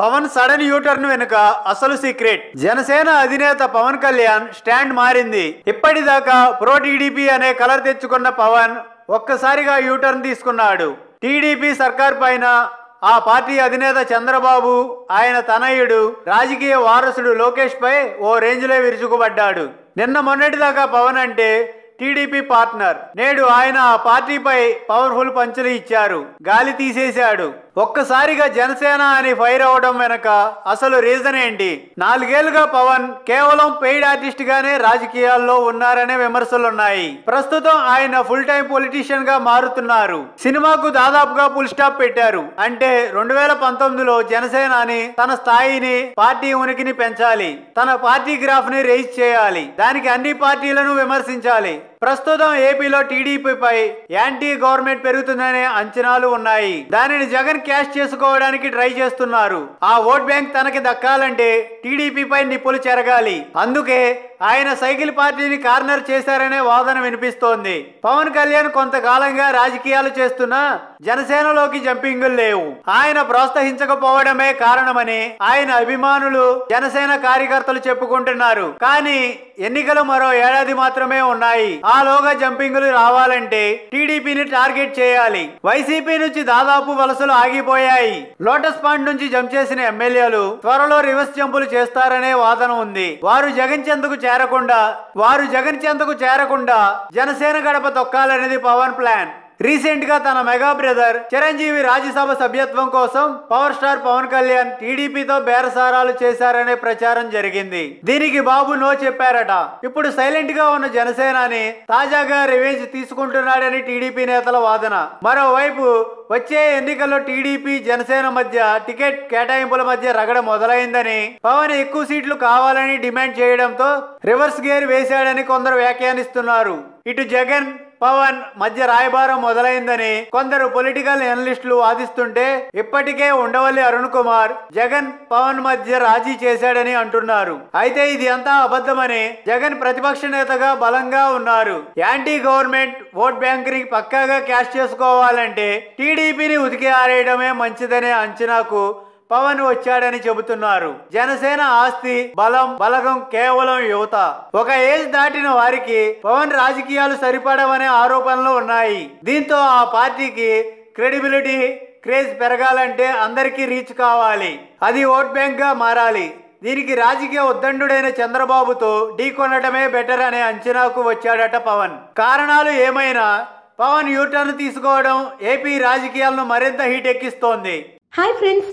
Pawan sudden U turn వెనుక అసలు secret. Janasena అధినేత పవన్ కళ్యాణ్ స్టాండ్ మారింది. ఇప్పటిదాకా ప్రో టీడీపీ అనే కలర్ తెచ్చుకున్న పవన్ ఒక్కసారిగా యూటర్న్ తీసుకున్నాడు. టీడీపీ సర్కార్ పైన ఆ పార్టీ అధినేత చంద్రబాబు ఆయన తనయుడు రాజకీయ వారసుడు లోకేష్ పై ఓ రేంజ్లో విరుచుకుపడ్డాడు. నిన్న మొన్నటిదాకా పవన్ అంటే టీడీపీ పార్ట్నర్. నేడు ఆయన ఆ పార్టీపై పవర్ఫుల్ పంచులు ఇచ్చారు. గాలి తీసేశాడు. ఒక్కసారిగా జనసేన అని ఫైర్ అవడం వెనక అసలు రీజన్ ఏంటి? నాలుగేళ్ళుగా పవన్ కేవలం పెయిడ్ ఆర్టిస్ట్ గానే రాజకీయాల్లో ఉన్నారనే విమర్శలున్నాయి. ప్రస్తుతం ఆయన ఫుల్ టైం పొలిటీషియన్గా మారుతున్నారు. సినిమాకు దాదాపుగా ఫుల్ స్టాప్ పెట్టారు. అంటే రెండు వేల పంతొమ్మిదిలో జనసేన అని తన స్థాయిని పార్టీ ఉనికిని పెంచాలి. తన పార్టీ గ్రాఫ్ని రేజ్ చేయాలి. దానికి అన్ని పార్టీలను విమర్శించాలి. ప్రస్తుతం ఏపీలో టీడీపీపై యాంటీ గవర్నమెంట్ పెరుగుతుందనే అంచనాలు ఉన్నాయి. దానిని జగన్ క్యాష్ చేసుకోవడానికి ట్రై చేస్తున్నారు. ఆ ఓట్ బ్యాంక్ తనకి దక్కాలంటే టీడీపీపై నిప్పులు చెరగాలి. అందుకే ఆయన సైకిల్ పార్టీని కార్నర్ చేశారనే వాదన వినిపిస్తోంది. పవన్ కళ్యాణ్ కొంతకాలంగా రాజకీయాలు చేస్తున్నా జనసేనలోకి జంపింగులు లేవు. ఆయన ప్రోత్సహించకపోవడమే కారణమని ఆయన అభిమానులు జనసేన కార్యకర్తలు చెప్పుకుంటున్నారు. కానీ ఎన్నికలు మరో ఏడాది మాత్రమే ఉన్నాయి. ఆలోగా జంపింగులు రావాలంటే టీడీపీని టార్గెట్ చేయాలి. వైసీపీ నుంచి దాదాపు వలసలు ఆగిపోయాయి. లోటస్ పాండ్ నుంచి జంప్ చేసిన ఎమ్మెల్యేలు త్వరలో రివర్స్ జంపులు చేస్తారనే వాదన ఉంది. వారు జగన్ చేరకుండా వారు జగన్ చెంతకు చేరకుండా జనసేన గడప తొక్కాలనేది పవన్ ప్లాన్. రీసెంట్గా తన మెగా బ్రదర్ చిరంజీవి రాజ్యసభ సభ్యత్వం కోసం పవర్ స్టార్ పవన్ కళ్యాణ్ టీడీపీతో బేరసారాలు చేశారనే ప్రచారం జరిగింది. దీనికి బాబు నో చెప్పారట. ఇప్పుడు సైలెంట్గా ఉన్న జనసేనాని తాజాగా రివెంజ్ తీసుకుంటున్నాడని టీడీపీ నేతల వాదన. మరోవైపు వచ్చే ఎన్నికల్లో టీడీపీ జనసేన మధ్య టికెట్ కేటాయింపుల మధ్య రగడ మొదలైందని పవన్ ఎక్కువ సీట్లు కావాలని డిమాండ్ చేయడంతో రివర్స్ గేర్ వేశాడని కొందరు వ్యాఖ్యానిస్తున్నారు. ఇటు జగన్ పవన్ మధ్య రాయబారం మొదలైందని కొందరు పొలిటికల్ ఎనలిస్టులు వాదిస్తుంటే ఇప్పటికే ఉండవల్లి అరుణ్ కుమార్ జగన్ పవన్ మధ్య రాజీ చేశాడని అంటున్నారు. అయితే ఇది అంతా అబద్ధమని జగన్ ప్రతిపక్ష నేతగా బలంగా ఉన్నారు. యాంటీ గవర్నమెంట్ ఓట్ బ్యాంక్ని పక్కాగా క్యాష్ చేసుకోవాలంటే టీడీపీని ఉతికి ఆరేయడమే మంచిదనే అంచనాకు పవన్ వచ్చాడని చెబుతున్నారు. జనసేన ఆస్తి బలం బలగం కేవలం యువత. ఒక ఏజ్ దాటిన వారికి పవన్ రాజకీయాలు సరిపడవనే ఆరోపణలు ఉన్నాయి. దీంతో ఆ పార్టీకి క్రెడిబిలిటీ క్రేజ్ పెరగాలంటే అందరికీ రీచ్ కావాలి. అది ఓట్ బ్యాంక్గా మారాలి. దీనికి రాజకీయ ఉద్దండుడైన చంద్రబాబుతో ఢీకొనడమే బెటర్ అనే అంచనాకు వచ్చాడట పవన్. కారణాలు ఏమైనా? పవన్ యూటర్న్ తీసుకోవడం ఏపీ రాజకీయాలను మరింత హీట్ ఎక్కిస్తోంది. Hi friends